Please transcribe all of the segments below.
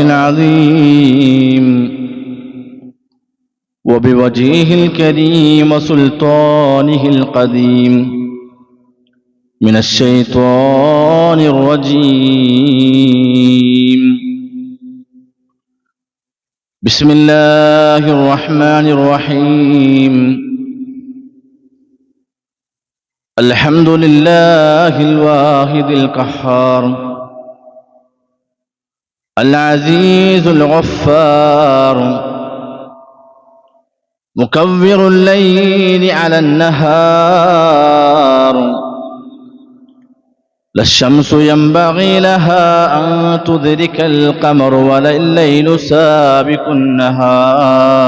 العظيم. وبوجهه الكريم وسلطانه القديم. من الشيطان الرجيم. بسم الله الرحمن الرحيم. الحمد لله الواحد القهار. العزيز الغفار. مكور الليل على النهار. لا الشمس ينبغي لها أن تدرك القمر ولا الليل سابق النهار.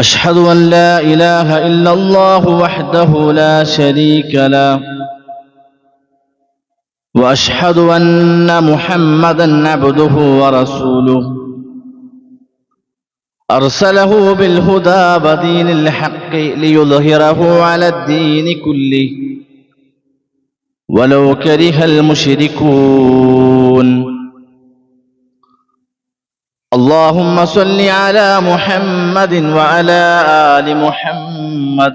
أشهد أن لا إله إلا الله وحده لا شريك له. وأشهد أن محمدا عبده ورسوله. أرسله بالهدى ودين الحق ليظهره على الدين كله. ولو كره المشركون. اللهم صل على محمد وعلى آل محمد.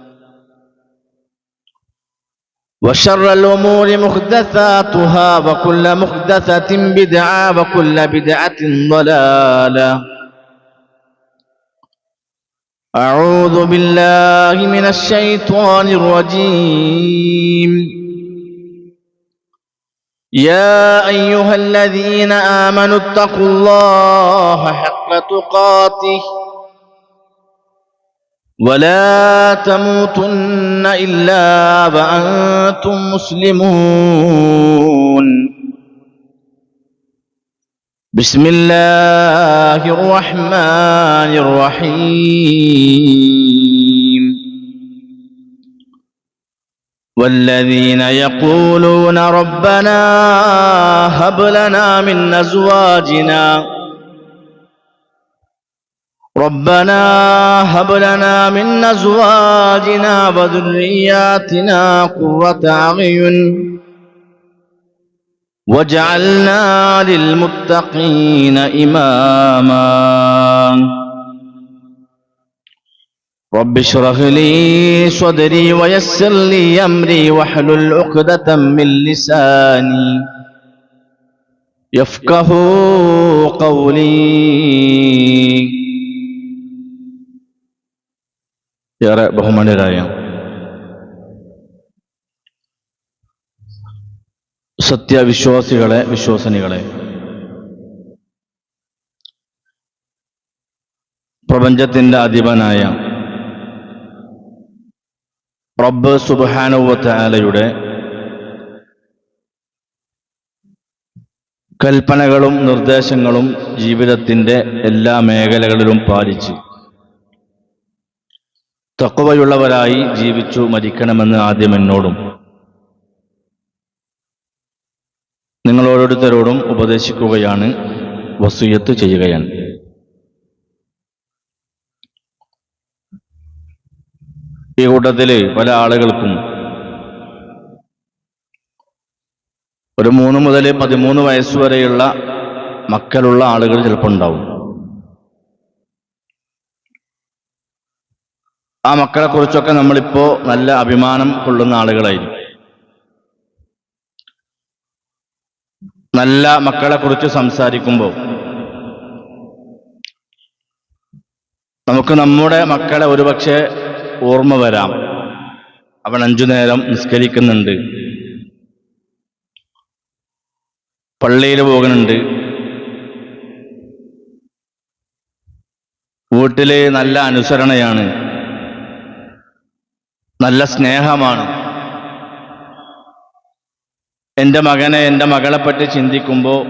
وشر الأمور محدثاتها وكل محدثة بدعة وكل بدعة ضلالة. أعوذ بالله من الشيطان الرجيم. يا أيها الذين آمنوا اتقوا الله حق تقاته. ولا تموتن إلا وأنتم مسلمون. بسم الله الرحمن الرحيم. والذين يقولون ربنا هب لنا من أزواجنا ربنا هب لنا من أزواجنا وذرياتنا قرة أعين وجعلنا للمتقين إماما. رب اشرح لي صدري ويسر لي أمري واحلل عقدة من لساني يفقه قولي. ഏറെ ബഹുമാനരായ സത്യവിശ്വാസികളെ വിശ്വസനികളെ. പ്രപഞ്ചത്തിന്റെ അധിപനായ റബ്ബ് സുബാനുവത്താലയുടെ കൽപ്പനകളും നിർദ്ദേശങ്ങളും ജീവിതത്തിന്റെ എല്ലാ മേഖലകളിലും പാലിച്ച് തക്കവയുള്ളവരായി ജീവിച്ചു മരിക്കണമെന്ന് ആദ്യം എന്നോടും നിങ്ങൾ ഓരോരുത്തരോടും ഉപദേശിക്കുകയാണ് വസൂയത്ത് ചെയ്യുകയാണ്. ഈ കൂട്ടത്തിൽ പല ആളുകൾക്കും ഒരു മൂന്ന് മുതൽ പതിമൂന്ന് വയസ്സ് വരെയുള്ള മക്കളുള്ള ആളുകൾ ചിലപ്പോൾ ഉണ്ടാവും. ആ മക്കളെ കുറിച്ചൊക്കെ നമ്മളിപ്പോ നല്ല അഭിമാനം കൊള്ളുന്ന ആളുകളായിരിക്കും. നല്ല മക്കളെ കുറിച്ച് സംസാരിക്കുമ്പോൾ നമുക്ക് നമ്മുടെ മക്കളെ ഒരുപക്ഷെ ഓർമ്മ വരാം. അവൻ അഞ്ചു നേരം നിസ്കരിക്കുന്നുണ്ട്. പള്ളിയിൽ പോകുന്നുണ്ട്. വീട്ടിലെ നല്ല അനുസരണയാണ്. നല്ല സ്നേഹമാണ്. എന്റെ മകനെ എന്റെ മകളെപ്പറ്റി ചിന്തിക്കുമ്പോൾ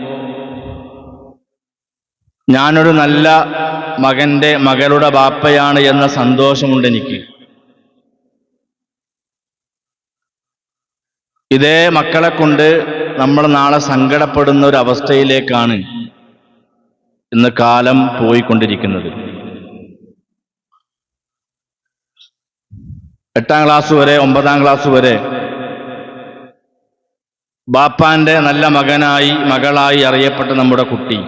ഞാനൊരു നല്ല മകന്റെ മകളുടെ ബാപ്പയാണ് എന്ന സന്തോഷമുണ്ട് എനിക്ക്. ഇതേ മക്കളെ കൊണ്ട് നമ്മൾ നാളെ സങ്കടപ്പെടുന്ന ഒരു അവസ്ഥയിലേക്കാണ് ഇന്ന് കാലം പോയിക്കൊണ്ടിരിക്കുന്നത്. എട്ടാം ക്ലാസ് വരെ ഒമ്പതാം ക്ലാസ് വരെ. ബാപ്പാന്റെ നല്ല മകനായി മകളായി അറിയപ്പെട്ട നമ്മുടെ കുട്ടി.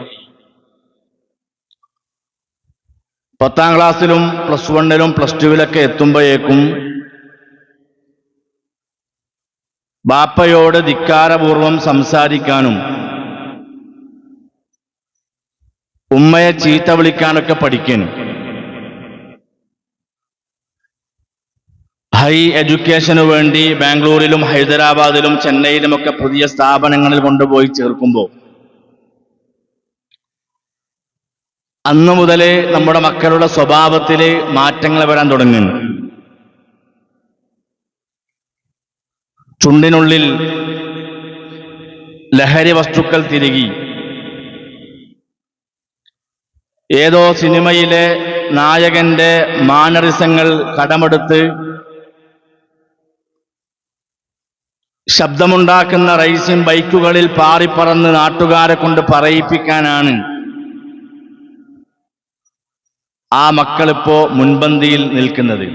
പത്താം ക്ലാസ്സിലും പ്ലസ് വണ്ണിലും പ്ലസ് ടുവിലൊക്കെ എത്തുമ്പോഴേക്കും ബാപ്പയോട് ധിക്കാരപൂർവം സംസാരിക്കാനും ഉമ്മയെ ചീത്ത വിളിക്കാനൊക്കെ പഠിക്കുന്നു ഹൈ എഡ്യൂക്കേഷന് വേണ്ടി ബാംഗ്ലൂരിലും ഹൈദരാബാദിലും ചെന്നൈയിലുമൊക്കെ പുതിയ സ്ഥാപനങ്ങളിൽ കൊണ്ടുപോയി ചേർക്കുമ്പോൾ അന്ന് മുതലേ നമ്മുടെ മക്കളുടെ സ്വഭാവത്തിൽ മാറ്റങ്ങൾ വരാൻ തുടങ്ങി. ചുണ്ടിനുള്ളിൽ ലഹരി വസ്തുക്കൾ തിരികി. ഏതോ സിനിമയിലെ നായകന്റെ മാനറിസങ്ങൾ കടമെടുത്ത് ശബ്ദമുണ്ടാക്കുന്ന റൈസിംഗ് ബൈക്കുകളിൽ പാറിപ്പറന്ന് നാട്ടുകാരെ കൊണ്ട് പറയിപ്പിക്കാനാണ്. ആ മക്കളിപ്പോ മുൻപന്തിയിൽ നിൽക്കുന്നത്.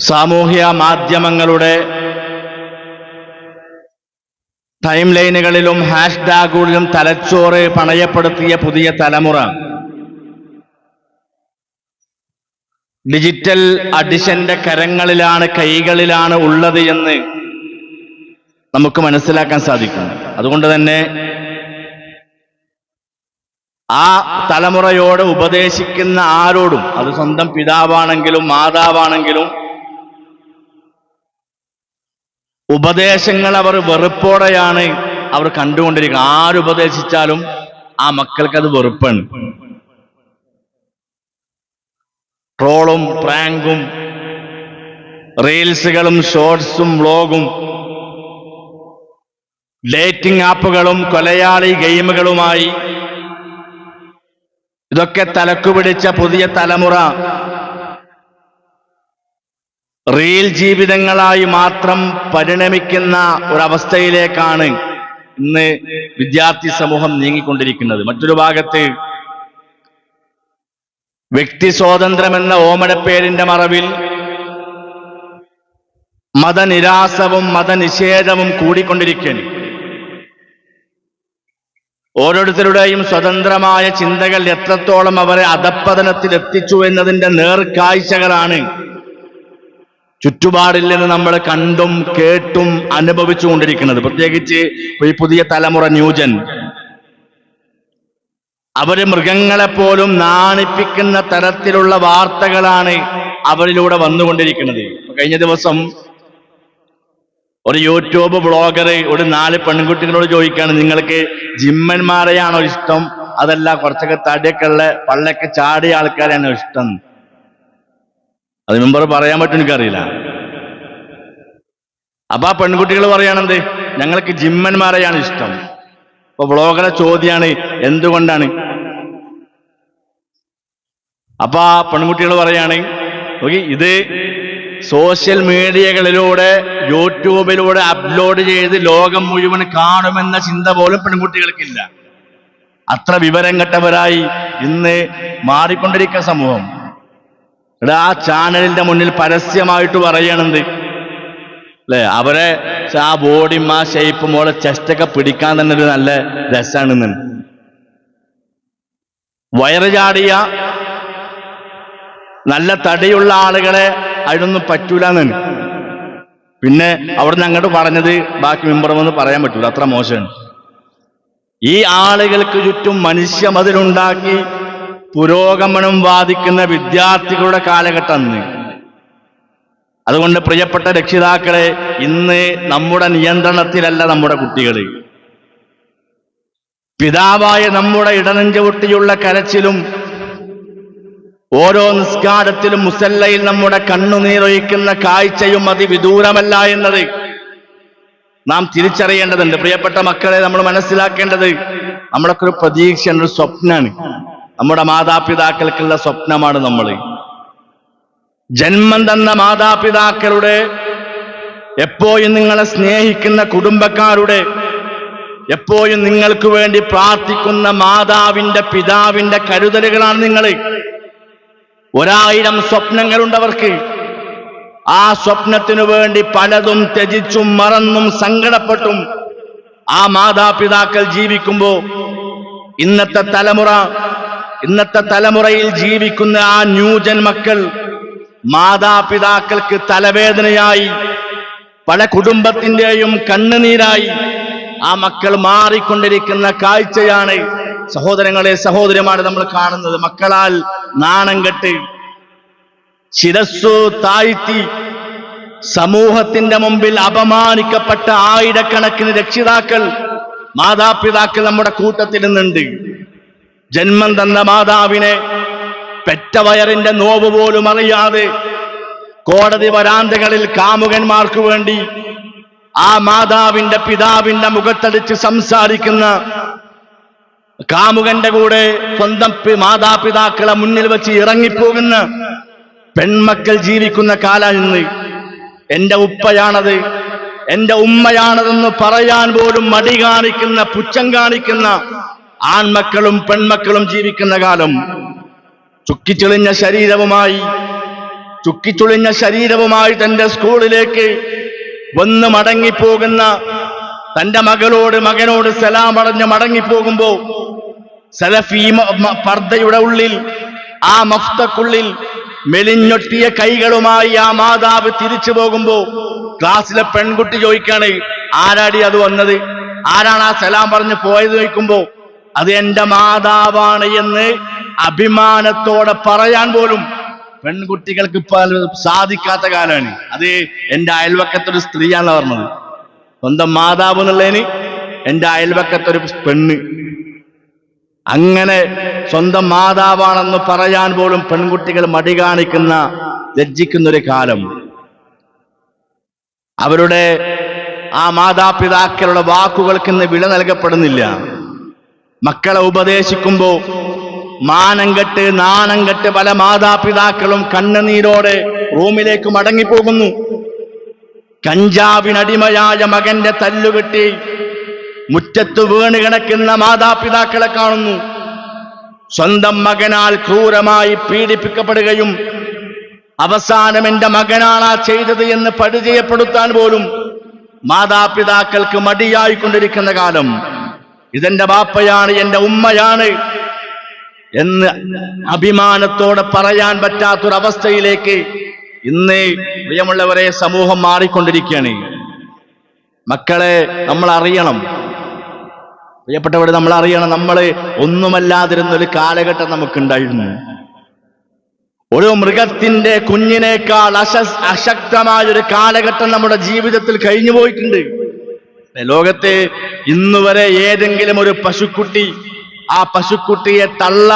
സാമൂഹ്യ മാധ്യമങ്ങളുടെ ടൈം ലൈനുകളിലും ഹാഷ്ടാഗുകളിലും തലച്ചോറ് പണയപ്പെടുത്തിയ പുതിയ തലമുറ. ഡിജിറ്റൽ അഡിഷന്റെ കരങ്ങളിലാണ് കൈകളിലാണ് ഉള്ളത് എന്ന് നമുക്ക് മനസ്സിലാക്കാൻ സാധിക്കും. അതുകൊണ്ട് തന്നെ ആ തലമുറയോട് ഉപദേശിക്കുന്ന ആരോടും അത് സ്വന്തം പിതാവാണെങ്കിലും മാതാവാണെങ്കിലും ഉപദേശങ്ങൾ അവർ വെറുപ്പോടെയാണ് അവർ കണ്ടുകൊണ്ടിരിക്കുന്നത്. ആരുപദേശിച്ചാലും ആ മക്കൾക്ക് അത് വെറുപ്പാണ്. ട്രോളും പ്രാങ്കും റീൽസുകളും ഷോർട്സും വ്ളോഗും ഡേറ്റിംഗ് ആപ്പുകളും കൊലയാളി ഗെയിമുകളുമായി ഇതൊക്കെ തലക്കുപിടിച്ച പുതിയ തലമുറ. റീൽ ജീവിതങ്ങളായി മാത്രം പരിണമിക്കുന്ന ഒരവസ്ഥയിലേക്കാണ് ഇന്ന് വിദ്യാർത്ഥി സമൂഹം നീങ്ങിക്കൊണ്ടിരിക്കുന്നത്. മറ്റൊരു ഭാഗത്ത് വ്യക്തി സ്വാതന്ത്ര്യം എന്ന ഓമനപ്പേരിന്റെ മറവിൽ മതനിരാസവും മതനിഷേധവും കൂടിക്കൊണ്ടിരിക്കുന്നു ഓരോരുത്തരുടെയും സ്വതന്ത്രമായ ചിന്തകൾ എത്രത്തോളം അവരെ അധപ്പതനത്തിൽ എത്തിച്ചു എന്നതിന്റെ നേർക്കാഴ്ചകളാണ് ചുറ്റുപാടിൽ നിന്ന് നമ്മൾ കണ്ടും കേട്ടും അനുഭവിച്ചുകൊണ്ടിരിക്കുന്നത്. പ്രത്യേകിച്ച് ഈ പുതിയ തലമുറ ന്യൂജൻ. അവർ മൃഗങ്ങളെപ്പോലും നാണിപ്പിക്കുന്ന തരത്തിലുള്ള വാർത്തകളാണ് അവരിലൂടെ വന്നുകൊണ്ടിരിക്കുന്നത്. കഴിഞ്ഞ ദിവസം ഒരു യൂട്യൂബ് ബ്ലോഗർ ഒരു നാല് പെൺകുട്ടികളോട് ചോദിക്കുകയാണ് നിങ്ങൾക്ക് ജിമ്മന്മാരെയാണോ ഇഷ്ടം? അതല്ല കുറച്ചൊക്കെ തടിയൊക്കെ ഉള്ള പള്ളൊക്കെ ചാടിയ ആൾക്കാരെയാണോ ഇഷ്ടം? അത് മെമ്പർ പറയാൻ പറ്റും എനിക്കറിയില്ല. അപ്പൊ ആ പെൺകുട്ടികൾ പറയണത് ഞങ്ങൾക്ക് ജിമ്മന്മാരെയാണ് ഇഷ്ടം. അപ്പൊ ബ്ലോഗറെ ചോദ്യമാണ് എന്തുകൊണ്ടാണ്? അപ്പൊ ആ പെൺകുട്ടികൾ പറയുകയാണ് നോക്കി ഇത് സോഷ്യൽ മീഡിയകളിലൂടെ യൂട്യൂബിലൂടെ അപ്ലോഡ് ചെയ്ത് ലോകം മുഴുവൻ കാണുമെന്ന ചിന്ത പോലും പെൺകുട്ടികൾക്കില്ല. അത്ര വിവരം കെട്ടവരായി ഇന്ന് മാറിക്കൊണ്ടിരിക്കുന്ന സമൂഹം. എടാ ആ ചാനലിന്റെ മുന്നിൽ പരസ്യമായിട്ട് പറയണെന്ത് അല്ലെ? അവരെ ആ ബോഡിയും ആ ഷേപ്പും ഓളെ ചെസ്റ്റൊക്കെ പിടിക്കാൻ തന്നെ ഒരു നല്ല രസമാണ് വയറ് ചാടിയ നല്ല തടിയുള്ള ആളുകളെ അതിനൊന്നും പറ്റൂലെന്ന് പിന്നെ അവിടുന്ന് അങ്ങോട്ട് പറഞ്ഞത് ബാക്കി മെമ്പറൊന്നും പറയാൻ പറ്റൂല. അത്ര മോശമാണ്. ഈ ആളുകൾക്ക് ചുറ്റും മനുഷ്യ മതിലുണ്ടാക്കി പുരോഗമനം വാദിക്കുന്ന വിദ്യാർത്ഥികളുടെ കാലഘട്ടം അതുകൊണ്ട് പ്രിയപ്പെട്ട രക്ഷിതാക്കളെ ഇന്ന് നമ്മുടെ നിയന്ത്രണത്തിലല്ല നമ്മുടെ കുട്ടികൾ. പിതാവായ നമ്മുടെ ഇടനെഞ്ചുപൊട്ടിയുള്ള കരച്ചിലും ഓരോ നിസ്കാരത്തിലും മുസല്ലയിൽ നമ്മുടെ കണ്ണുനീരൊഴിക്കുന്ന കാഴ്ചയും അതിവിദൂരമല്ല എന്നത് നാം തിരിച്ചറിയേണ്ടതുണ്ട്. പ്രിയപ്പെട്ട മക്കളെ നമ്മൾ മനസ്സിലാക്കേണ്ടത് നമ്മളൊക്കെ ഒരു പ്രതീക്ഷയാണ് ഒരു സ്വപ്നമാണ് നമ്മുടെ മാതാപിതാക്കൾക്കുള്ള സ്വപ്നമാണ് നമ്മൾ. ജന്മം തന്ന മാതാപിതാക്കളുടെ എപ്പോഴും നിങ്ങളെ സ്നേഹിക്കുന്ന കുടുംബക്കാരുടെ എപ്പോഴും നിങ്ങൾക്ക് വേണ്ടി പ്രാർത്ഥിക്കുന്ന മാതാവിന്റെ പിതാവിന്റെ കരുതലുകളാണ് നിങ്ങൾ. ഒരായിരം സ്വപ്നങ്ങൾ ഉണ്ടവർക്ക് ആ സ്വപ്നത്തിനു വേണ്ടി പലതും ത്യജിച്ചും മറന്നും സങ്കടപ്പെട്ടും ആ മാതാപിതാക്കൾ ജീവിക്കുമ്പോൾ ഇന്നത്തെ തലമുറ ഇന്നത്തെ തലമുറയിൽ ജീവിക്കുന്ന ആ ന്യൂജൻ മക്കൾ മാതാപിതാക്കൾക്ക് തലവേദനയായി പല കുടുംബത്തിന്റെയും കണ്ണുനീരായി ആ മക്കൾ മാറിക്കൊണ്ടിരിക്കുന്ന കാഴ്ചയാണ് സഹോദരങ്ങളെ സഹോദരിമാരെ നമ്മൾ കാണുന്നത്. മക്കളാൽ നാണം കെട്ട് ശിരസ്സു താഴ്ത്തി സമൂഹത്തിന്റെ മുമ്പിൽ അപമാനിക്കപ്പെട്ട ആയിരക്കണക്കിന് രക്ഷിതാക്കൾ മാതാപിതാക്കൾ നമ്മുടെ കൂട്ടത്തിൽ നിന്നുണ്ട്. ജന്മം തന്ന മാതാവിനെ പെറ്റവയറിന്റെ നോവ് പോലും അറിയാതെ കോടതി വരാന്തകളിൽ കാമുകന്മാർക്ക് വേണ്ടി ആ മാതാവിന്റെ പിതാവിന്റെ മുഖത്തടിച്ച് സംസാരിക്കുന്ന കാമുകന്റെ കൂടെ സ്വന്തം മാതാപിതാക്കളെ മുന്നിൽ വെച്ച് ഇറങ്ങിപ്പോകുന്ന പെൺമക്കൾ ജീവിക്കുന്ന കാലം ഇന്ന്. എന്റെ ഉപ്പയാണത് എന്റെ ഉമ്മയാണതെന്ന് പറയാൻ പോലും മടി കാണിക്കുന്ന പുച്ഛം കാണിക്കുന്ന ആൺമക്കളും പെൺമക്കളും ജീവിക്കുന്ന കാലം. ചുക്കിച്ചുളിഞ്ഞ ശരീരവുമായി ചുക്കിച്ചുളിഞ്ഞ ശരീരവുമായി തന്റെ സ്കൂളിലേക്ക് വന്ന് മടങ്ങിപ്പോകുന്ന തന്റെ മകളോട് മകനോട് സലാം പറഞ്ഞ് മടങ്ങിപ്പോകുമ്പോ സലഫി പർദ്ദയുടെ ഉള്ളിൽ ആ മഫ്തക്കുള്ളിൽ മെലിഞ്ഞൊട്ടിയ കൈകളുമായി ആ മാതാവ് തിരിച്ചു പോകുമ്പോ ക്ലാസ്സിലെ പെൺകുട്ടി ചോദിക്കാണ് ആരാടി അത് വന്നത്? ആരാണ് ആ സലാം പറഞ്ഞ് പോയത്? ചോദിക്കുമ്പോ അത് എന്റെ മാതാവാണ് എന്ന് അഭിമാനത്തോടെ പറയാൻ പോലും പെൺകുട്ടികൾക്ക് സാധിക്കാത്ത കാലമാണ്. അത് എന്റെ അയൽവക്കത്തൊരു സ്ത്രീയാണെന്ന് പറഞ്ഞത്. സ്വന്തം മാതാവ് എന്നുള്ളതിന് എന്റെ അയൽവക്കത്തൊരു പെണ്ണ്. അങ്ങനെ സ്വന്തം മാതാവാണെന്ന് പറയാൻ പോലും പെൺകുട്ടികൾ മടി കാണിക്കുന്ന ലജ്ജിക്കുന്നൊരു കാലം. അവരുടെ ആ മാതാപിതാക്കളുടെ വാക്കുകൾക്ക് ഇന്ന് വില നൽകപ്പെടുന്നില്ല. മക്കളെ ഉപദേശിക്കുമ്പോൾ നാണം കെട്ട് പല മാതാപിതാക്കളും കണ്ണുനീരോടെ റൂമിലേക്ക് മടങ്ങിപ്പോകുന്നു. കഞ്ചാവിനടിമയായ മകന്റെ തല്ലുകെട്ടി മുറ്റത്ത് വീണ് കിടക്കുന്ന മാതാപിതാക്കളെ കാണുന്നു. സ്വന്തം മകനാൽ ക്രൂരമായി പീഡിപ്പിക്കപ്പെടുകയും അവസാനം എന്റെ മകനാണ് ആ ചെയ്തത് എന്ന് പരിചയപ്പെടുത്താൻ പോലും മാതാപിതാക്കൾക്ക് മടിയായിക്കൊണ്ടിരിക്കുന്ന കാലം. ഇതെന്റെ ബാപ്പയാണ് എന്റെ ഉമ്മയാണ് എന്ന് അഭിമാനത്തോടെ പറയാൻ പറ്റാത്തൊരവസ്ഥയിലേക്ക് ഇന്ന് പ്രിയമുള്ളവരെ സമൂഹം മാറിക്കൊണ്ടിരിക്കുകയാണ്. മക്കളെ നമ്മൾ അറിയണം പ്രിയപ്പെട്ടവരെ നമ്മൾ അറിയണം നമ്മൾ ഒന്നുമല്ലാതിരുന്ന ഒരു കാലഘട്ടം നമുക്കുണ്ടായിരുന്നു. ഒരു മൃഗത്തിന്റെ കുഞ്ഞിനേക്കാൾ അശ അശക്തമായ ഒരു കാലഘട്ടം നമ്മുടെ ജീവിതത്തിൽ കഴിഞ്ഞു പോയിട്ടുണ്ട്. ലോകത്തെ ഇന്നുവരെ ഏതെങ്കിലും ഒരു പശുക്കുട്ടി ആ പശുക്കുട്ടിയെ തള്ള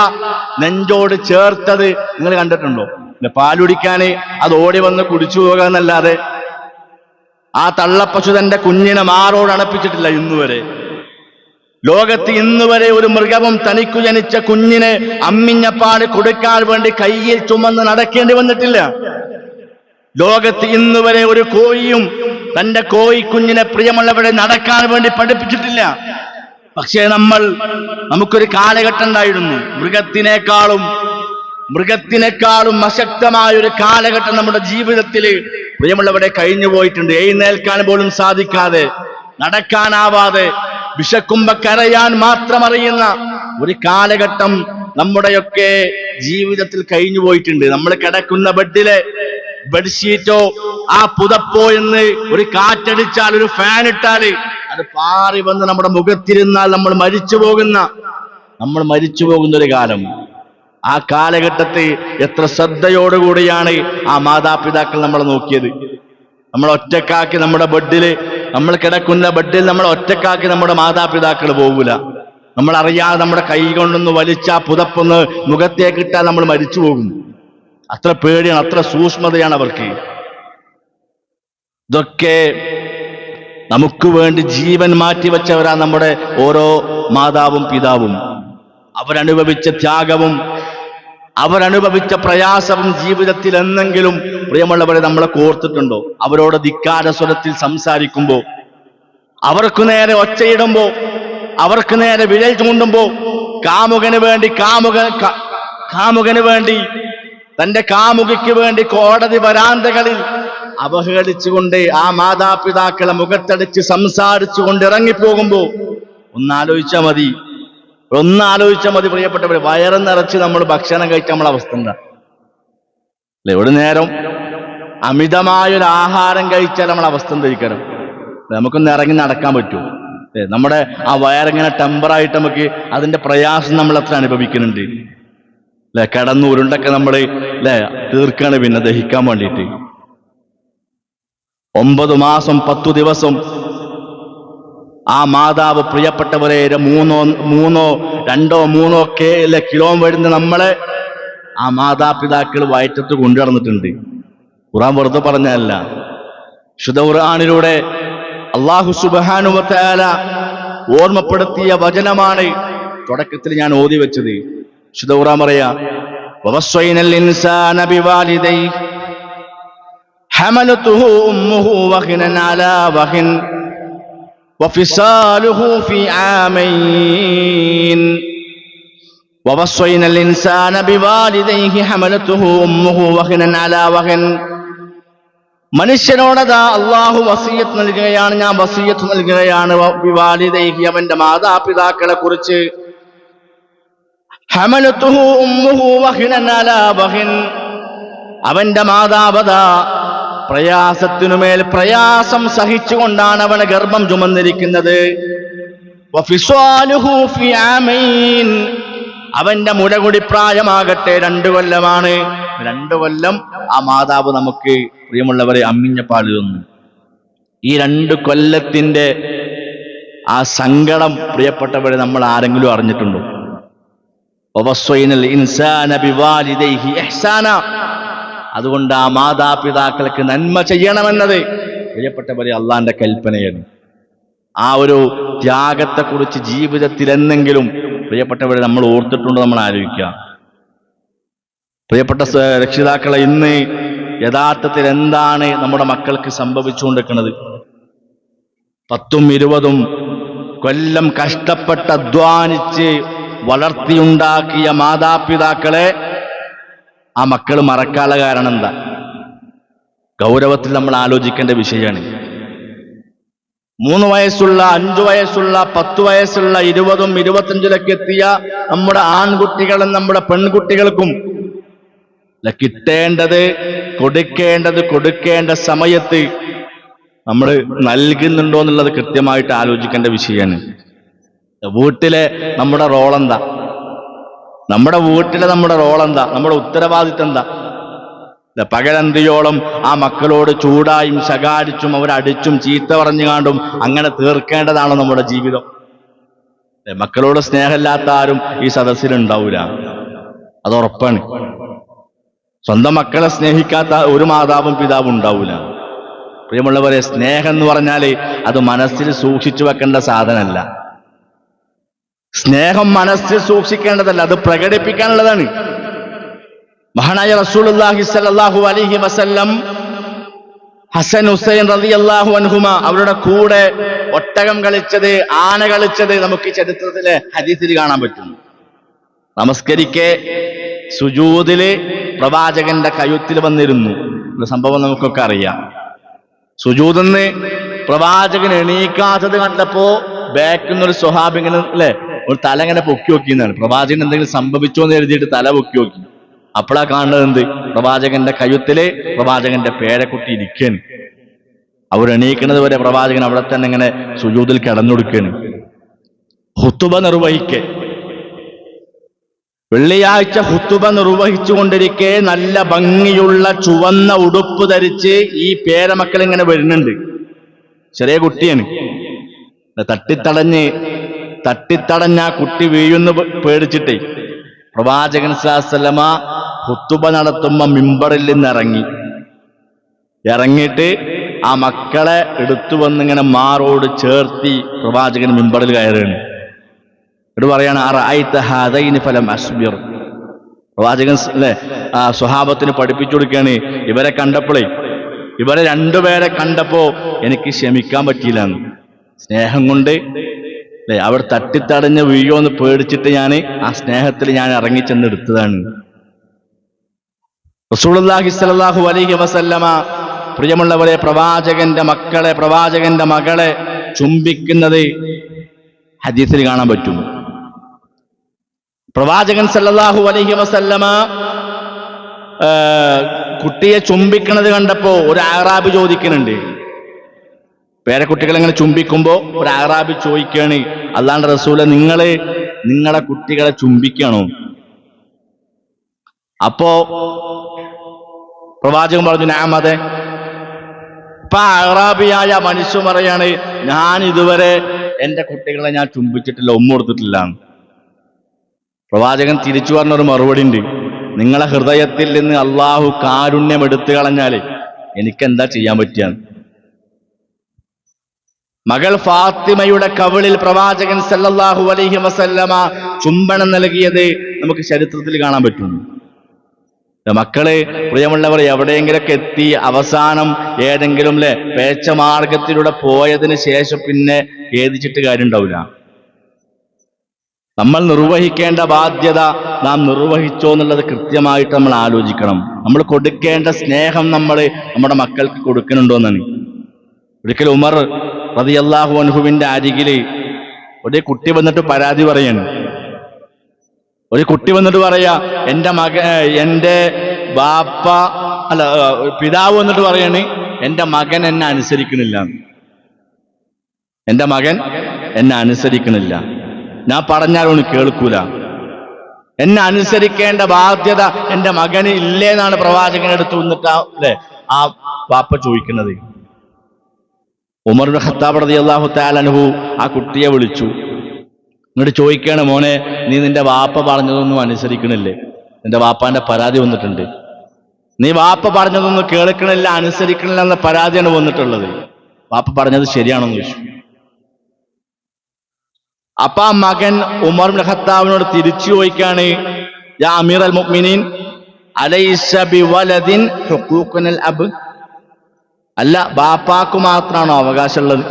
നെഞ്ചോട് ചേർത്തത് നിങ്ങൾ കണ്ടിട്ടുണ്ടോ? ഇല്ല, പാലുടിക്കാന് അത് ഓടി വന്ന് കുടിച്ചു പോകാന്നല്ലാതെ ആ തള്ളപ്പശു തന്റെ കുഞ്ഞിനെ മാറോട് അണപ്പിച്ചിട്ടില്ല ഇന്നുവരെ ലോകത്ത് ഇന്നുവരെ ഒരു മൃഗവും തനിക്കു ജനിച്ച കുഞ്ഞിനെ അമ്മിഞ്ഞപ്പാട് കൊടുക്കാൻ വേണ്ടി കയ്യിൽ ചുമന്ന് നടക്കേണ്ടി വന്നിട്ടില്ല. ലോകത്ത് ഇന്നുവരെ ഒരു കോഴിയും തന്റെ കോഴിക്കുഞ്ഞിനെ പ്രിയമുള്ളവരെ നടക്കാൻ വേണ്ടി പഠിപ്പിച്ചിട്ടില്ല. പക്ഷേ നമ്മൾ നമുക്കൊരു കാലഘട്ടം ഉണ്ടായിരുന്നു. മൃഗത്തിനേക്കാളും മൃഗത്തിനേക്കാളും അശക്തമായ ഒരു കാലഘട്ടം നമ്മുടെ ജീവിതത്തിൽ പ്രിയമുള്ളവരെ കഴിഞ്ഞു പോയിട്ടുണ്ട്. എഴുന്നേൽക്കാൻ പോലും സാധിക്കാതെ നടക്കാനാവാതെ വിശക്കുമ്പ കരയാൻ മാത്രമറിയുന്ന ഒരു കാലഘട്ടം നമ്മുടെയൊക്കെ ജീവിതത്തിൽ കഴിഞ്ഞു പോയിട്ടുണ്ട്. നമ്മൾ കിടക്കുന്ന ബെഡിലെ ബെഡ്ഷീറ്റോ ആ പുതപ്പോ എന്ന് ഒരു കാറ്റടിച്ചാൽ ഒരു ഫാൻ ഇട്ടാൽ അത് പാറി വന്ന് നമ്മുടെ മുഖത്തിരുന്നാൽ നമ്മൾ മരിച്ചു പോകുന്ന നമ്മൾ മരിച്ചു പോകുന്ന ഒരു കാലം. ആ കാലഘട്ടത്തെ എത്ര ശ്രദ്ധയോടുകൂടിയാണ് ആ മാതാപിതാക്കൾ നമ്മളെ നോക്കിയത്. നമ്മൾ ഒറ്റക്കാക്കി നമ്മുടെ ബെഡിൽ നമ്മൾ കിടക്കുന്ന ബെഡിൽ നമ്മൾ ഒറ്റക്കാക്കി നമ്മുടെ മാതാപിതാക്കൾ പോകൂല നമ്മൾ അറിയാതെ നമ്മുടെ കൈ കൊണ്ടൊന്ന് വലിച്ച പുതപ്പൊന്ന് മുഖത്തേക്ക് ഇട്ടാൽ നമ്മൾ മരിച്ചു പോകും. അത്ര പേടിയാണ് അത്ര സൂക്ഷ്മതയാണ് അവർക്ക്. ഇതൊക്കെ നമുക്ക് വേണ്ടി ജീവൻ മാറ്റിവെച്ചവരാ നമ്മുടെ ഓരോ മാതാവും പിതാവും. അവരനുഭവിച്ച ത്യാഗവും അവരനുഭവിച്ച പ്രയാസം ജീവിതത്തിൽ എന്നെങ്കിലും പ്രിയമുള്ളവരെ നമ്മളെ കോർത്തിട്ടുണ്ടോ? അവരോട് ധിക്കാര സ്വരത്തിൽ സംസാരിക്കുമ്പോ അവർക്ക് നേരെ ഒച്ചയിടുമ്പോ അവർക്ക് നേരെ വിഴൽ ചൂണ്ടുമ്പോ കാമുകന് വേണ്ടി കാമുക കാമുകന് വേണ്ടി തന്റെ കാമുകിക്ക് വേണ്ടി കോടതി വരാന്തകളിൽ അവഹേളിച്ചുകൊണ്ട് ആ മാതാപിതാക്കളെ മുഖത്തടിച്ച് സംസാരിച്ചുകൊണ്ട് ഇറങ്ങിപ്പോകുമ്പോ ഒന്നാലോചിച്ചാൽ മതി ഒന്നാലോചിച്ചാൽ മതി പ്രിയപ്പെട്ടവര്. വയറ് നിറച്ച് നമ്മൾ ഭക്ഷണം കഴിച്ച നമ്മളെ അവസ്ഥ എന്താ? അല്ലെ ഒരു നേരം അമിതമായൊരു ആഹാരം കഴിച്ചാൽ നമ്മളെ അവസ്ഥ എന്തായിരിക്കണം നമുക്കൊന്ന് ഇറങ്ങി നടക്കാൻ പറ്റൂ. അല്ലേ നമ്മുടെ ആ വയറിങ്ങനെ ടെമ്പറായിട്ട് നമുക്ക് അതിന്റെ പ്രയാസം നമ്മൾ അത്ര അനുഭവിക്കുന്നുണ്ട്. അല്ലെ കിടന്ന് ഉരുണ്ടൊക്കെ നമ്മൾ അല്ലെ തീർക്കാണ് പിന്നെ ദഹിക്കാൻ വേണ്ടിയിട്ട്. ഒമ്പത് മാസം പത്തു ദിവസം ആ മാതാവ് പ്രിയപ്പെട്ടവരെ ഒരു മൂന്നോ മൂന്നോ രണ്ടോ മൂന്നോ ഒക്കെ അല്ലെ കിലോ വരുന്ന നമ്മളെ ആ മാതാപിതാക്കൾ വയറ്റത്ത് കൊണ്ടുവന്നിട്ടുണ്ട് ഖുറാൻ വെറുതെ പറഞ്ഞതല്ല ശുദ്ധ ഖുർആാനിലൂടെ അള്ളാഹു സുബാനുവത്താല ഓർമ്മപ്പെടുത്തിയ വചനമാണ് തുടക്കത്തിൽ ഞാൻ ഓതി വെച്ചത് ശുദ്ധ ഖുർആൻ പറയാ ووصينا الإنسان بوالديه حملته أمه وهنا على وهن وفصاله في عامين ووصينا الإنسان بوالديه حملته أمه وهنا على وهن മനുഷ്യനോടതാ അള്ളാഹു വസീയത്ത് നൽകുകയാണ് ഞാൻ വസീയത്ത് നൽകുകയാണ് വ- വിവാലിദൈഹി അവന്റെ മാതാപിതാക്കളെ കുറിച്ച് ഹമലത്തുഹു ഉമ്മുഹു വഹിനൻ അലാ വഹിൻ അവന്റെ മാതാപത പ്രയാസത്തിനുമേൽ പ്രയാസം സഹിച്ചുകൊണ്ടാണ് അവനെ ഗർഭം ചുമന്നിരിക്കുന്നത്. അവന്റെ മുടകുടി പ്രായമാകട്ടെ രണ്ടു കൊല്ലമാണ്. രണ്ടു കൊല്ലം ആ മാതാവ് നമുക്ക് പ്രിയമുള്ളവരെ അമ്മിഞ്ഞപ്പാൽ തന്നു ഈ രണ്ട് കൊല്ലത്തിന്റെ ആ സങ്കടം പ്രിയപ്പെട്ടവരെ നമ്മൾ ആരെങ്കിലും അറിഞ്ഞിട്ടുണ്ടോ? ഇൻസാന അതുകൊണ്ട് ആ മാതാപിതാക്കൾക്ക് നന്മ ചെയ്യണമെന്നത് പ്രിയപ്പെട്ടവരെ അള്ളാന്റെ കൽപ്പനയാണ്. ആ ഒരു ത്യാഗത്തെക്കുറിച്ച് ജീവിതത്തിൽ എന്നെങ്കിലും പ്രിയപ്പെട്ടവരെ നമ്മൾ ഓർത്തിട്ടുണ്ടോ നമ്മൾ ആലോചിക്കുക. പ്രിയപ്പെട്ട രക്ഷിതാക്കളെ ഇന്ന് യഥാർത്ഥത്തിൽ എന്താണ് നമ്മുടെ മക്കൾക്ക് സംഭവിച്ചുകൊണ്ടിരിക്കുന്നത്? പത്തും ഇരുപതും കൊല്ലം കഷ്ടപ്പെട്ട് അധ്വാനിച്ച് വളർത്തിയുണ്ടാക്കിയ മാതാപിതാക്കളെ ആ മക്കൾ മറക്കാനുള്ള കാരണം എന്താ? ഗൗരവത്തിൽ നമ്മൾ ആലോചിക്കേണ്ട വിഷയമാണ്. മൂന്ന് വയസ്സുള്ള അഞ്ചു വയസ്സുള്ള പത്ത് വയസ്സുള്ള ഇരുപതും ഇരുപത്തഞ്ചിലൊക്കെ എത്തിയ നമ്മുടെ ആൺകുട്ടികളും നമ്മുടെ പെൺകുട്ടികൾക്കും കിട്ടേണ്ടത് കൊടുക്കേണ്ടത് കൊടുക്കേണ്ട സമയത്ത് നമ്മൾ നൽകുന്നുണ്ടോ എന്നുള്ളത് കൃത്യമായിട്ട് ആലോചിക്കേണ്ട വിഷയമാണ്. വീട്ടിലെ നമ്മുടെ റോൾ എന്താ? നമ്മുടെ വീട്ടിലെ നമ്മുടെ റോൾ എന്താ നമ്മുടെ ഉത്തരവാദിത്തം എന്താ പകലന്തിയോളം ആ മക്കളോട് ചൂടായും ശകാരിച്ചും അവരടിച്ചും ചീത്ത പറഞ്ഞു കാണ്ടും അങ്ങനെ തീർക്കേണ്ടതാണ് നമ്മുടെ ജീവിതം. മക്കളോട് സ്നേഹമില്ലാത്ത ആരും ഈ സദസ്സിൽ ഉണ്ടാവൂല അത് ഉറപ്പാണ് സ്വന്തം മക്കളെ സ്നേഹിക്കാത്ത ഒരു മാതാവും പിതാവും ഉണ്ടാവൂല. പ്രിയമുള്ളവരെ സ്നേഹം എന്ന് പറഞ്ഞാൽ അത് മനസ്സിൽ സൂക്ഷിച്ചു വെക്കേണ്ട സാധനമല്ല. സ്നേഹം മനസ്സിൽ സൂക്ഷിക്കേണ്ടതല്ല അത് പ്രകടിപ്പിക്കാനുള്ളതാണ്. മഹാനായ റസൂലുള്ളാഹി സ്വല്ലല്ലാഹു അലൈഹി വസല്ലം ഹസൻ ഹുസൈൻ റളിയല്ലാഹു അൻഹുമ അവരുടെ കൂടെ ഒട്ടകം കളിച്ചത് ആന കളിച്ചത് നമുക്ക് ചരിത്രത്തിലെ ഹദീസിൽ കാണാൻ പറ്റും. നമസ്കരിക്കെ സുജൂതിൽ പ്രവാചകന്റെ കയുത്തിൽ വന്നിരുന്നു. സംഭവം നമുക്കൊക്കെ അറിയാം. സുജൂതെന്ന് പ്രവാചകൻ എണീക്കാത്തത് കണ്ടപ്പോ ബാക്കിൽ നിന്നൊരു സ്വഹാബ് ഇങ്ങനെ അല്ലെ? ഒരു തല ഇങ്ങനെ പൊക്കി നോക്കിയെന്നാണ്. പ്രവാചകൻ എന്തെങ്കിലും സംഭവിച്ചോ എന്ന് എഴുതിയിട്ട് തല പൊക്കി നോക്കി. അപ്പോഴാ കാണുന്നത് എന്ത്? പ്രവാചകന്റെ കയുത്തിൽ പ്രവാചകന്റെ പേരക്കുട്ടി ഇരിക്കാണ്. അവർ എണീക്കുന്നത് വരെ പ്രവാചകൻ അവിടെ തന്നെ ഇങ്ങനെ സുജൂതിൽ കിടന്നൊടുക്കാണ്. ഹുത്തുബ നിർവഹിക്കെ. വെള്ളിയാഴ്ച ഹുത്തുബ നിർവഹിച്ചു കൊണ്ടിരിക്കെ നല്ല ഭംഗിയുള്ള ചുവന്ന ഉടുപ്പ് ധരിച്ച് ഈ പേരമക്കൾ ഇങ്ങനെ വരുന്നുണ്ട്. ചെറിയ കുട്ടിയാണ്. തട്ടിത്തടഞ്ഞ് തട്ടിത്തടഞ്ഞ കുട്ടി വീഴുന്നു പേടിച്ചിട്ടേ. പ്രവാചകൻ സാസ്ലമ കുത്തുബ നടത്തുമ്പോ മിമ്പറിൽ നിന്ന് ഇറങ്ങി ഇറങ്ങിയിട്ട് ആ മക്കളെ എടുത്തു വന്നിങ്ങനെ മാറോട് ചേർത്തി പ്രവാചകൻ മിമ്പറിൽ കയറുകയാണ്. ഇവിടെ പറയാണ് "അറഅയ്ത ഹാദൈനി ഫലം അസ്ബിർ. പ്രവാചകൻ അല്ലെ ആ സ്വഹാബത്തിന് പഠിപ്പിച്ചു കൊടുക്കുകയാണ്. ഇവരെ കണ്ടപ്പോഴേ ഇവരെ രണ്ടുപേരെ കണ്ടപ്പോ എനിക്ക് ക്ഷമിക്കാൻ പറ്റിയില്ല സ്നേഹം കൊണ്ട് അല്ലെ അവർ തട്ടിത്തടഞ്ഞ് വീഴോ എന്ന് പേടിച്ചിട്ട് ഞാൻ ആ സ്നേഹത്തിൽ ഞാൻ ഇറങ്ങിച്ചെന്ന് എടുത്തതാണ്. റസൂലുള്ളാഹി സ്വല്ലല്ലാഹു അലൈഹി വസല്ലമ പ്രിയമുള്ളവരെ പ്രവാചകന്റെ മക്കളെ പ്രവാചകന്റെ മകളെ ചുംബിക്കുന്നത് ഹദീസിൽ കാണാൻ പറ്റും. പ്രവാചകൻ സല്ലല്ലാഹു അലൈഹി വസല്ലമ കുട്ടിയെ ചുംബിക്കുന്നത് കണ്ടപ്പോ ഒരു ആറാബ് ചോദിക്കുന്നുണ്ട്. പേരക്കുട്ടികൾ ഇങ്ങനെ ചുംബിക്കുമ്പോ ഒരു ആറാബി ചോദിക്കുകയാണ് അല്ലാണ്ട് റസൂല നിങ്ങൾ നിങ്ങളെ കുട്ടികളെ ചുംബിക്കണോ? അപ്പോ പ്രവാചകൻ പറഞ്ഞു അതെ. ഇപ്പൊ അറാബിയായ മനുഷ്യൻ പറയാണ് ഞാൻ ഇതുവരെ എന്റെ കുട്ടികളെ ഞാൻ ചുംബിച്ചിട്ടില്ല ഒമ്മ കൊടുത്തിട്ടില്ല. പ്രവാചകൻ തിരിച്ചു പറഞ്ഞൊരു മറുപടി ഉണ്ട് നിങ്ങളെ ഹൃദയത്തിൽ നിന്ന് അള്ളാഹു കാരുണ്യം എടുത്തു കളഞ്ഞാൽ എനിക്കെന്താ ചെയ്യാൻ പറ്റിയാന്ന് മകൾ ഫാത്തിമയുടെ കവിളിൽ പ്രവാചകൻ സല്ലല്ലാഹു അലൈഹി വസല്ലമ ചുംബനം നൽകിയത് നമുക്ക് ചരിത്രത്തിൽ കാണാൻ പറ്റുന്നു മക്കൾ പ്രിയമുള്ളവർ എവിടെയെങ്കിലൊക്കെ എത്തി അവസാനം ഏതെങ്കിലും അല്ലെ പേച്ച മാർഗത്തിലൂടെ പോയതിന് ശേഷം പിന്നെ ഖേദിച്ചിട്ട് കാര്യം ഉണ്ടാവില്ല നമ്മൾ നിർവഹിക്കേണ്ട ബാധ്യത നാം നിർവഹിച്ചോ എന്നുള്ളത് കൃത്യമായിട്ട് നമ്മൾ ആലോചിക്കണം. നമ്മൾ കൊടുക്കേണ്ട സ്നേഹം നമ്മൾ നമ്മുടെ മക്കൾക്ക് കൊടുക്കുന്നുണ്ടോ എന്നാണ്. ഒരിക്കൽ ഉമർ റളിയല്ലാഹു അൻഹുവിന്റെ അരികിൽ ഒരു കുട്ടി വന്നിട്ട് പരാതി പറയാണ്. ഒരു കുട്ടി വന്നിട്ട് പറയാ എന്റെ മക എന്റെ ബാപ്പ അല്ല പിതാവ് വന്നിട്ട് പറയാണ് എന്റെ മകൻ എന്നെ അനുസരിക്കുന്നില്ല. എന്റെ മകൻ എന്നെ അനുസരിക്കുന്നില്ല. ഞാൻ പറഞ്ഞാൽ ഒന്ന് കേൾക്കൂല. എന്നെ അനുസരിക്കേണ്ട ബാധ്യത എന്റെ മകന് ഇല്ലേന്നാണ് പ്രവാചകനെടുത്ത് വന്നിട്ട് അല്ലെ ആ പാപ്പ ചോദിക്കുന്നത്. ഉമർ ഖത്താബ് തആല അൻഹു ആ കുട്ടിയെ വിളിച്ചു. എന്നിട്ട് ചോദിക്കുകയാണ് മോനെ നീ നിന്റെ വാപ്പ പറഞ്ഞതൊന്നും അനുസരിക്കണില്ലേ? നിന്റെ വാപ്പാന്റെ പരാതി വന്നിട്ടുണ്ട്. നീ വാപ്പ പറഞ്ഞതൊന്നും കേൾക്കണില്ല അനുസരിക്കണില്ല എന്ന പരാതിയാണ് വന്നിട്ടുള്ളത്. വാപ്പ പറഞ്ഞത് ശരിയാണെന്ന് ചോദിച്ചു. അപ്പ മകൻ ഉമർ ഖത്താബിനോട് തിരിച്ചു ചോദിക്കാണ് യാ അമീർ അൽ മുഅ്മിനീൻ അലൈസ ഹുഖൂഖുനൽ അബ് അല്ല ബാപ്പാക്ക് മാത്രമാണോ അവകാശമുള്ളത്?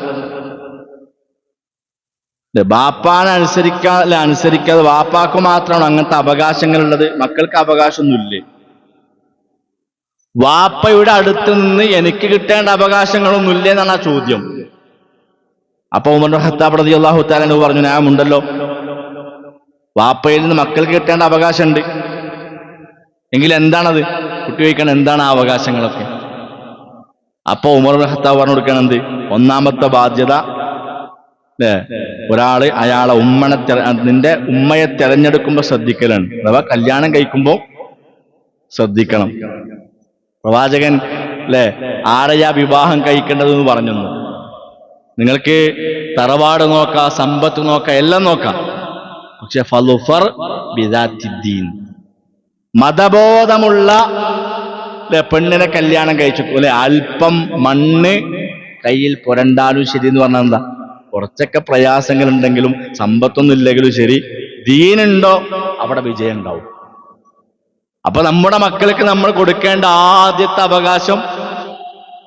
ബാപ്പാനെ അനുസരിക്കാ അല്ല അനുസരിക്കാതെ ബാപ്പാക്ക് മാത്രമാണോ അങ്ങനത്തെ അവകാശങ്ങളുള്ളത്? മക്കൾക്ക് അവകാശമൊന്നുമില്ലേ? വാപ്പയുടെ അടുത്ത് നിന്ന് എനിക്ക് കിട്ടേണ്ട അവകാശങ്ങളൊന്നുമില്ല എന്നാണ് ആ ചോദ്യം. അപ്പൊ ഉമർ ഹത്താബ് അള്ളാഹു പറഞ്ഞു ഞാൻ ഉണ്ടല്ലോ വാപ്പയിൽ നിന്ന് മക്കൾക്ക് കിട്ടേണ്ട അവകാശമുണ്ട്. എങ്കിൽ എന്താണത്? കുട്ടി ചോദിക്കണം എന്താണ് ആ അവകാശങ്ങളൊക്കെ? അപ്പൊ ഉമർ ഹത്താവ് പറഞ്ഞു കൊടുക്കണം എന്ത്? ഒന്നാമത്തെ ബാധ്യത ഒരാൾ അയാളെ ഉമ്മനെ നിന്റെ ഉമ്മയെ തെരഞ്ഞെടുക്കുമ്പോ ശ്രദ്ധിക്കലാണ്. അഥവാ കല്യാണം കഴിക്കുമ്പോ ശ്രദ്ധിക്കണം. പ്രവാചകൻ അല്ലെ ആരെയാ വിവാഹം കഴിക്കേണ്ടതെന്ന് പറഞ്ഞു നിങ്ങൾക്ക് തറവാട് നോക്കാം സമ്പത്ത് നോക്കാം എല്ലാം നോക്കാം. പക്ഷെ ഫലുഫർ മതബോധമുള്ള ല്ലേ, പെണ്ണിനെ കല്യാണം കഴിച്ചു. അല്ലെ അല്പം മണ്ണ് കയ്യിൽ പുരണ്ടാലും ശരി എന്ന് പറഞ്ഞാൽ എന്താ? കുറച്ചൊക്കെ പ്രയാസങ്ങൾ ഉണ്ടെങ്കിലും സമ്പത്തൊന്നും ഇല്ലെങ്കിലും ശരി. ദീനുണ്ടോ? അവിടെ വിജയം ഉണ്ടാവും അപ്പൊ നമ്മുടെ മക്കൾക്ക് നമ്മൾ കൊടുക്കേണ്ട ആദ്യത്തെ അവകാശം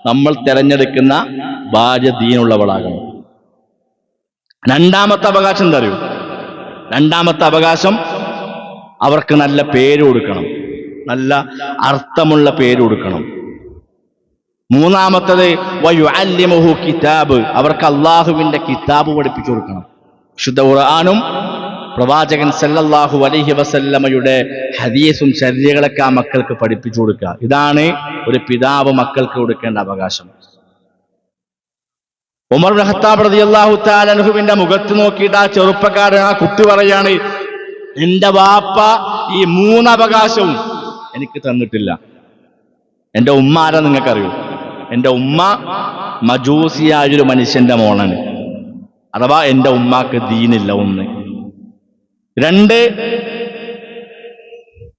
നമ്മൾ തിരഞ്ഞെടുക്കുന്ന ഭാര്യ ദീനുള്ളവളാകണം. രണ്ടാമത്തെ അവകാശം എന്താ അറിയൂ? രണ്ടാമത്തെ അവകാശം അവർക്ക് നല്ല പേര് കൊടുക്കണം. നല്ല അർത്ഥമുള്ള പേര് കൊടുക്കണം. മൂന്നാമത്തത് വയുഅല്ലിമുഹു കിതാബ്. അവർക്ക് അള്ളാഹുവിന്റെ കിതാബ് പഠിപ്പിച്ചു കൊടുക്കണം. ശുദ്ധ ഖുർആാനും പ്രവാചകൻ സല്ലല്ലാഹു അലൈഹി വസല്ലമയുടെ ഹദീസും ചര്യകളൊക്കെ ആ മക്കൾക്ക് പഠിപ്പിച്ചു കൊടുക്കുക. ഇതാണ് ഒരു പിതാവ് മക്കൾക്ക് കൊടുക്കേണ്ട അവകാശം. ഉമർ ഖത്താബ് റളിയല്ലാഹു തആല മുഖത്ത് നോക്കിയിട്ട് ആ ചെറുപ്പക്കാരൻ ആ കുട്ടി പറയാണ് എന്റെ വാപ്പ ഈ മൂന്ന് അവകാശവും എനിക്ക് തന്നിട്ടില്ല. എന്റെ ഉമ്മ ആരാ നിങ്ങൾക്കറിയൂ? എന്റെ ഉമ്മ മജൂസിയായൊരു മനുഷ്യന്റെ മോളാണ്. അഥവാ എന്റെ ഉമ്മാക്ക് ദീനില്ല ഒന്ന്. രണ്ട്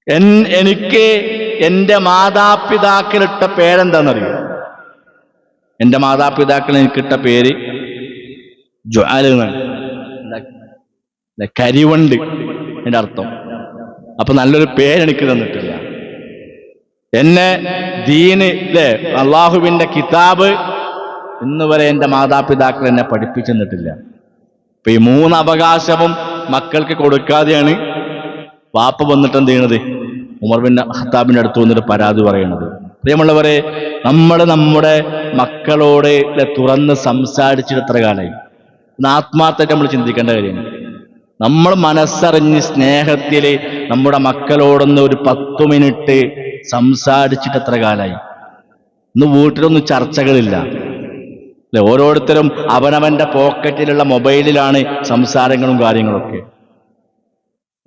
എൻ- എനിക്ക് എന്റെ മാതാപിതാക്കളിട്ട പേരെന്താണെന്നറിയോ എന്റെ മാതാപിതാക്കൾ എനിക്കിട്ട പേര്? കരിവണ്ട് എന്റെ അർത്ഥം. അപ്പൊ നല്ലൊരു പേരെനിക്ക് തന്നിട്ടില്ല. എന്നെ ദീന് അല്ലേ അള്ളാഹുവിന്റെ കിതാബ് ഇന്ന് വരെ എന്റെ മാതാപിതാക്കൾ എന്നെ പഠിപ്പിച്ചു തന്നിട്ടില്ല അപ്പൊ ഈ മൂന്ന് അവകാശവും മക്കൾക്ക് കൊടുക്കാതെയാണ് വാപ്പ വന്നിട്ട് എന്ത് ചെയ്യണത്? ഉമർ ബിൻ ഖത്താബിന്റെ അടുത്ത് വന്നിട്ട് പരാതി പറയണത്. പ്രിയമുള്ളവരെ നമ്മൾ നമ്മുടെ മക്കളോട് തുറന്ന് സംസാരിച്ചിട്ട് എത്ര കാലമായി ആത്മാർത്ഥമായിട്ട് നമ്മൾ ചിന്തിക്കേണ്ട കാര്യമാണ്. നമ്മൾ മനസ്സറിഞ്ഞ് സ്നേഹത്തിൽ നമ്മുടെ മക്കളോടൊന്ന് ഒരു പത്തു മിനിറ്റ് സംസാരിച്ചിട്ട് എത്ര കാലായി. ഇന്ന് വീട്ടിലൊന്നും ചർച്ചകളില്ല. അല്ലെ ഓരോരുത്തരും അവനവന്റെ പോക്കറ്റിലുള്ള മൊബൈലിലാണ് സംസാരങ്ങളും കാര്യങ്ങളൊക്കെ.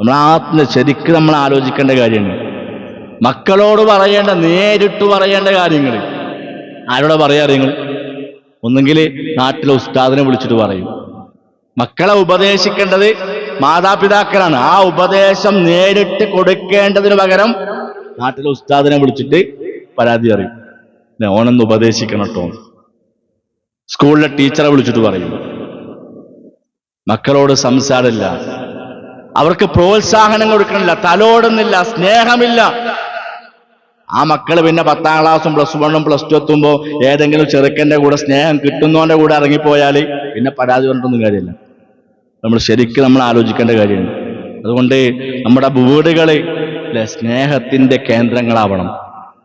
നമ്മൾ ആത്മ ശരിക്കും നമ്മൾ ആലോചിക്കേണ്ട കാര്യമാണ് മക്കളോട് പറയേണ്ട നേരിട്ട് പറയേണ്ട കാര്യങ്ങൾ. ആരോടെ പറയാ നിങ്ങൾ ഒന്നുകിൽ നാട്ടിലെ ഉസ്താദിനെ വിളിച്ചിട്ട് പറയും. മക്കളെ ഉപദേശിക്കേണ്ടത് മാതാപിതാക്കളാണ്. ആ ഉപദേശം നേരിട്ട് കൊടുക്കേണ്ടതിന് പകരം നാട്ടിലെ ഉസ്താദിനെ വിളിച്ചിട്ട് പരാതി അറിയും "ല്ലേ, ഓനൊന്ന് ഉപദേശിക്കണം കേട്ടോ സ്കൂളിലെ ടീച്ചറെ വിളിച്ചിട്ട് പറയും. മക്കളോട് സംസാരമില്ല അവർക്ക് പ്രോത്സാഹനം കൊടുക്കണില്ല. തലോടുന്നില്ല സ്നേഹമില്ല. ആ മക്കൾ പിന്നെ പത്താം ക്ലാസ്സും പ്ലസ് വണ്ണും പ്ലസ് ടു എത്തുമ്പോൾ ഏതെങ്കിലും ചെറുക്കന്റെ കൂടെ സ്നേഹം കിട്ടുന്നവന്റെ കൂടെ ഇറങ്ങിപ്പോയാൽ പിന്നെ പരാതി പറഞ്ഞിട്ടൊന്നും കാര്യമില്ല. നമ്മൾ ശരിക്കും നമ്മൾ ആലോചിക്കേണ്ട കാര്യമാണ് അതുകൊണ്ട് നമ്മുടെ വീടുകളെ സ്നേഹത്തിന്റെ കേന്ദ്രങ്ങളാവണം.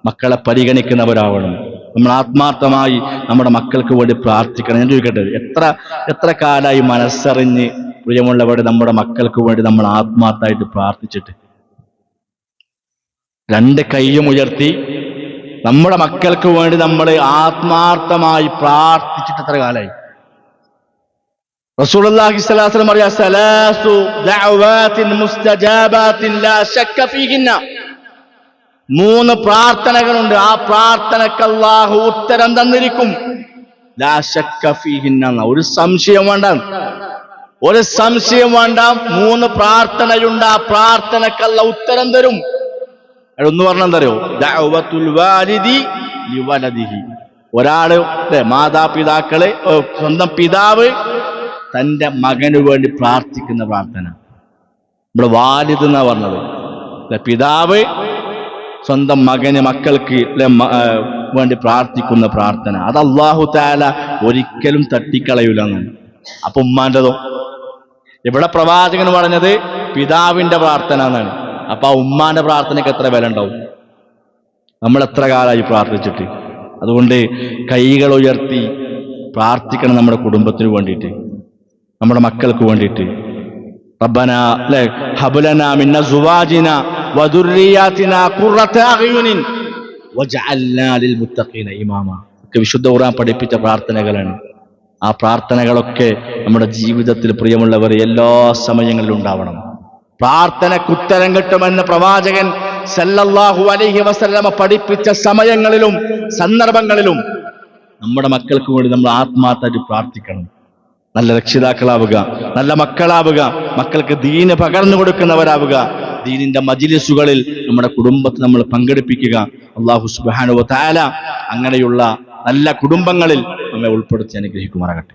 മക്കളെ പരിഗണിക്കുന്നവരാവണം. നമ്മൾ ആത്മാർത്ഥമായി നമ്മുടെ മക്കൾക്ക് വേണ്ടി പ്രാർത്ഥിക്കണം. എന്ന് ചോദിക്കട്ടെ എത്ര എത്ര കാലമായി മനസ്സറിഞ്ഞ് പ്രിയമുള്ളവരുടെ നമ്മുടെ മക്കൾക്ക് വേണ്ടി നമ്മൾ ആത്മാർത്ഥമായിട്ട് പ്രാർത്ഥിച്ചിട്ട്? രണ്ട് കൈയും ഉയർത്തി നമ്മുടെ മക്കൾക്ക് വേണ്ടി നമ്മൾ ആത്മാർത്ഥമായി പ്രാർത്ഥിച്ചിട്ട് എത്ര കാലമായി സലാസു ദഅവാത്തിൻ മുസ്തജാബാത്തിൻ ലാ ശക്ക ഫീഹിന്ന. മൂന്ന് പ്രാർത്ഥനകളുണ്ട്. ആ പ്രാർത്ഥനക്ക് അല്ലാഹു ഉത്തരം തന്നിരിക്കും. ഒരു സംശയം വേണ്ട. ഒരു സംശയം വേണ്ട. മൂന്ന് പ്രാർത്ഥനയുണ്ട്. ആ പ്രാർത്ഥനക്കല്ല ഉത്തരം തരും. ഒന്ന് പറഞ്ഞെന്തറിയോ ഒരാൾ മാതാപിതാക്കൾ സ്വന്തം പിതാവ് തന്റെ മകന് വേണ്ടി പ്രാർത്ഥിക്കുന്ന പ്രാർത്ഥന. നമ്മുടെ വാലിദ് എന്നാണ് പറഞ്ഞത്. അല്ലെ പിതാവ് സ്വന്തം മകന് മക്കൾക്ക് വേണ്ടി പ്രാർത്ഥിക്കുന്ന പ്രാർത്ഥന. അത് അള്ളാഹു താല ഒരിക്കലും തട്ടിക്കളയൂല എന്നാണ് അപ്പൊ ഉമ്മാന്റെതോ ഇവിടെ പ്രവാചകൻ പറഞ്ഞത് പിതാവിന്റെ പ്രാർത്ഥന എന്നാണ്. അപ്പൊ ആ ഉമ്മാന്റെ പ്രാർത്ഥനയ്ക്ക് എത്ര വില ഉണ്ടാവും? നമ്മൾ എത്ര കാലമായി പ്രാർത്ഥിച്ചിട്ട്? അതുകൊണ്ട് കൈകൾ ഉയർത്തി പ്രാർത്ഥിക്കണം നമ്മുടെ കുടുംബത്തിന് വേണ്ടിയിട്ട്. നമ്മുടെ മക്കൾക്ക് വേണ്ടിയിട്ട്. റബ്ബന അല്ലെ? ഹബുലന മിന്ന സുവാജിന വദുർരിയാതിന ഖുറത അഗ്യുനിൻ വജഅൽനാ ലിൽ മുത്തഖീന ഇമാമ. ഒക്കെ വിശുദ്ധ ഖുർആൻ പഠിപ്പിച്ച പ്രാർത്ഥനകളാണ്. ആ പ്രാർത്ഥനകളൊക്കെ നമ്മുടെ ജീവിതത്തിൽ പ്രിയമുള്ളവർ എല്ലാ സമയങ്ങളിലും ഉണ്ടാവണം. പ്രാർത്ഥന കുത്തരം കിട്ടുമെന്ന് പ്രവാചകൻ സല്ലല്ലാഹു അലൈഹി വസല്ലമ പഠിപ്പിച്ച സമയങ്ങളിലും സന്ദർഭങ്ങളിലും നമ്മുടെ മക്കൾക്ക് വേണ്ടി നമ്മൾ ആത്മാർത്ഥമായിട്ട് പ്രാർത്ഥിക്കണം. നല്ല രക്ഷിതാക്കളാവുക നല്ല മക്കളാവുക മക്കൾക്ക് ദീന് പകർന്നു കൊടുക്കുന്നവരാവുക. ദീനിന്റെ മജിലിസുകളിൽ നമ്മുടെ കുടുംബത്തെ നമ്മൾ പങ്കെടുപ്പിക്കുക. അള്ളാഹു സുബാനുവ താല അങ്ങനെയുള്ള നല്ല കുടുംബങ്ങളിൽ നമ്മെ ഉൾപ്പെടുത്തി അനുഗ്രഹിക്കുമാറാകട്ടെ.